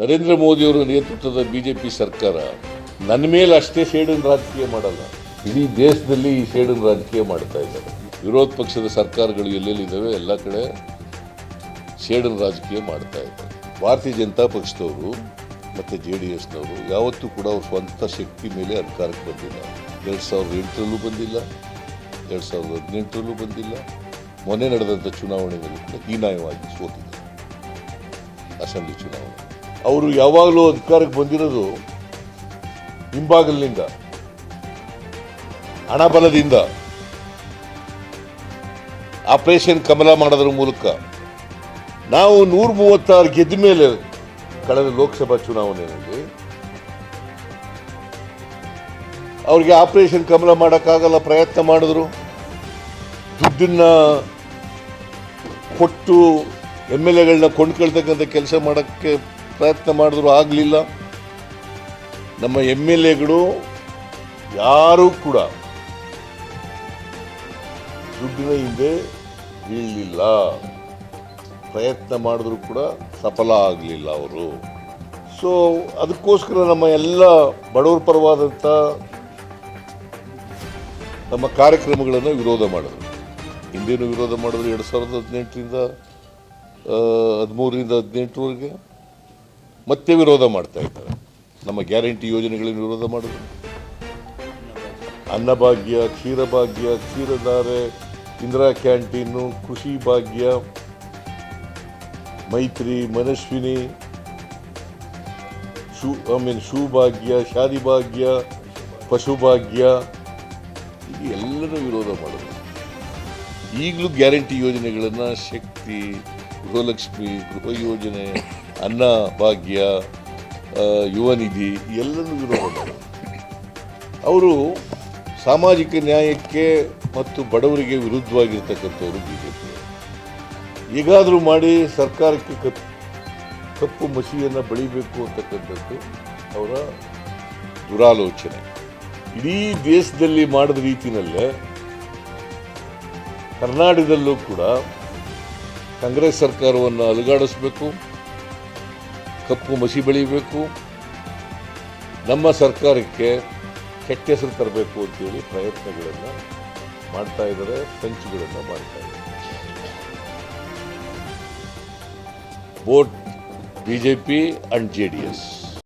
ನರೇಂದ್ರ ಮೋದಿಯವರ ನೇತೃತ್ವದ ಬಿಜೆಪಿ ಸರ್ಕಾರ ನನ್ನ ಮೇಲೆ ಅಷ್ಟೇ ಸೇಡಿನ ರಾಜಕೀಯ ಮಾಡಲ್ಲ. ಇಡೀ ದೇಶದಲ್ಲಿ ಈ ಸೇಡಿನ ರಾಜಕೀಯ ಮಾಡ್ತಾ ಇದ್ದಾರೆ. ವಿರೋಧ ಪಕ್ಷದ ಸರ್ಕಾರಗಳು ಎಲ್ಲೆಲ್ಲಿದ್ದಾವೆ ಎಲ್ಲ ಕಡೆ ಸೇಡಿನ ರಾಜಕೀಯ ಮಾಡ್ತಾ ಇದ್ದಾರೆ. ಭಾರತೀಯ ಜನತಾ ಪಕ್ಷದವರು ಮತ್ತು ಜೆ ಡಿ ಎಸ್ನವರು ಯಾವತ್ತೂ ಕೂಡ ಅವ್ರ ಸ್ವಂತ ಶಕ್ತಿ ಮೇಲೆ ಅಧಿಕಾರಕ್ಕೆ ಬಂದಿಲ್ಲ. ಎರಡು ಸಾವಿರದ ಎಂಟರಲ್ಲೂ ಬಂದಿಲ್ಲ. ಎರಡು ಸಾವಿರದ ಹದಿನೆಂಟರಲ್ಲೂ ಬಂದಿಲ್ಲ. ಮೊನ್ನೆ ನಡೆದಂಥ ಚುನಾವಣೆಯಲ್ಲಿ ಕೂಡ ಹೀನಾಯವಾಗಿ ಸೋತಿದೆ ಅಸೆಂಬ್ಲಿ ಚುನಾವಣೆ. ಅವರು ಯಾವಾಗಲೂ ಅಧಿಕಾರಕ್ಕೆ ಬಂದಿರೋದು ಹಿಂಬಾಗಲಿನಿಂದ, ಹಣಬಲದಿಂದ. ಆಪರೇಷನ್ ಕಮಲ ಮಾಡೋದ್ರ ಮೂಲಕ ನಾವು ನೂರ ಮೂವತ್ತಾರು ಗೆದ್ದ ಮೇಲೆ ಕಳೆದ ಲೋಕಸಭಾ ಚುನಾವಣೆಯಲ್ಲಿ ಅವರಿಗೆ ಆಪರೇಷನ್ ಕಮಲ ಮಾಡೋಕ್ಕಾಗಲ್ಲ ಪ್ರಯತ್ನ ಮಾಡಿದ್ರು. ದುಡ್ಡನ್ನ ಕೊಟ್ಟು ಎಂ ಎಲ್ ಎಗಳನ್ನ ಕೊಂಡ್ಕೊಳ್ತಕ್ಕಂಥ ಕೆಲಸ ಮಾಡೋಕ್ಕೆ ಪ್ರಯತ್ನ ಮಾಡಿದ್ರು ಆಗಲಿಲ್ಲ. ನಮ್ಮ ಎಂ ಎಲ್ ಎಗಳು ಯಾರೂ ಕೂಡ ದುಡ್ಡಿನ ಹಿಂದೆ ಬೀಳಲಿಲ್ಲ. ಪ್ರಯತ್ನ ಮಾಡಿದ್ರು ಕೂಡ ಸಫಲ ಆಗಲಿಲ್ಲ ಅವರು. ಸೊ ಅದಕ್ಕೋಸ್ಕರ ನಮ್ಮ ಎಲ್ಲ ಬಡವರ ಪರವಾದಂಥ ನಮ್ಮ ಕಾರ್ಯಕ್ರಮಗಳನ್ನು ವಿರೋಧ ಮಾಡಿದ್ರು. ಹಿಂದೇನು ವಿರೋಧ ಮಾಡಿದ್ರು ಎರಡು ಸಾವಿರದ ಹದಿನೆಂಟರಿಂದ ಹದಿಮೂರರಿಂದ ಹದಿನೆಂಟರವರೆಗೆ. ಮತ್ತೆ ವಿರೋಧ ಮಾಡ್ತಾ ಇದ್ದಾರೆ. ನಮ್ಮ ಗ್ಯಾರಂಟಿ ಯೋಜನೆಗಳನ್ನು ವಿರೋಧ ಮಾಡೋದು. Anna Bhagya Ksheera Bhagya Ksheeradhare, Indira canteen, Krishi Bhagya, Maitri, Manaswini, shoe, I mean shoe Bhagya Shaadi Bhagya ಪಶುಭಾಗ್ಯ ಎಲ್ಲರೂ ವಿರೋಧ ಮಾಡೋದು. ಈಗಲೂ ಗ್ಯಾರಂಟಿ ಯೋಜನೆಗಳನ್ನು ಶಕ್ತಿ, ಗೃಹಲಕ್ಷ್ಮಿ, ಗೃಹ ಯೋಜನೆ ಅನ್ನ, ಭಾಗ್ಯ ಯುವನಿಧಿ ಯುವ ನಿಧಿ, ಎಲ್ಲನೂ ವಿರೋಧ ಅವರು ಸಾಮಾಜಿಕ ನ್ಯಾಯಕ್ಕೆ ಮತ್ತು ಬಡವರಿಗೆ ವಿರುದ್ಧವಾಗಿರ್ತಕ್ಕಂಥವ್ರು ಬಿಜೆಪಿ. ಈಗಾದರೂ ಮಾಡಿ ಸರ್ಕಾರಕ್ಕೆ ಕಪ್, ಕಪ್ಪು ಮಸಿಯನ್ನು ಬೆಳಿಬೇಕು ಅಂತಕ್ಕಂಥದ್ದು ಅವರ ದುರಾಲೋಚನೆ. ಇಡೀ ದೇಶದಲ್ಲಿ ಮಾಡಿದ ರೀತಿಯಲ್ಲೇ ಕರ್ನಾಟಕದಲ್ಲೂ ಕೂಡ ಕಾಂಗ್ರೆಸ್ ಸರ್ಕಾರವನ್ನು ಅಲುಗಾಡಿಸ್ಬೇಕು. ಕಪ್ಪು ಮಸಿ ಬೆಳೀಬೇಕು. ನಮ್ಮ ಸರ್ಕಾರಕ್ಕೆ ಕೆಟ್ಟ ಹೆಸರು ತರಬೇಕು ಅಂತೇಳಿ ಪ್ರಯತ್ನಗಳನ್ನು ಮಾಡ್ತಾ ಇದ್ದಾರೆ, ಸಂಚುಗಳನ್ನು ಮಾಡ್ತಾ ಇದ್ದಾರೆ. Both B J P and J D S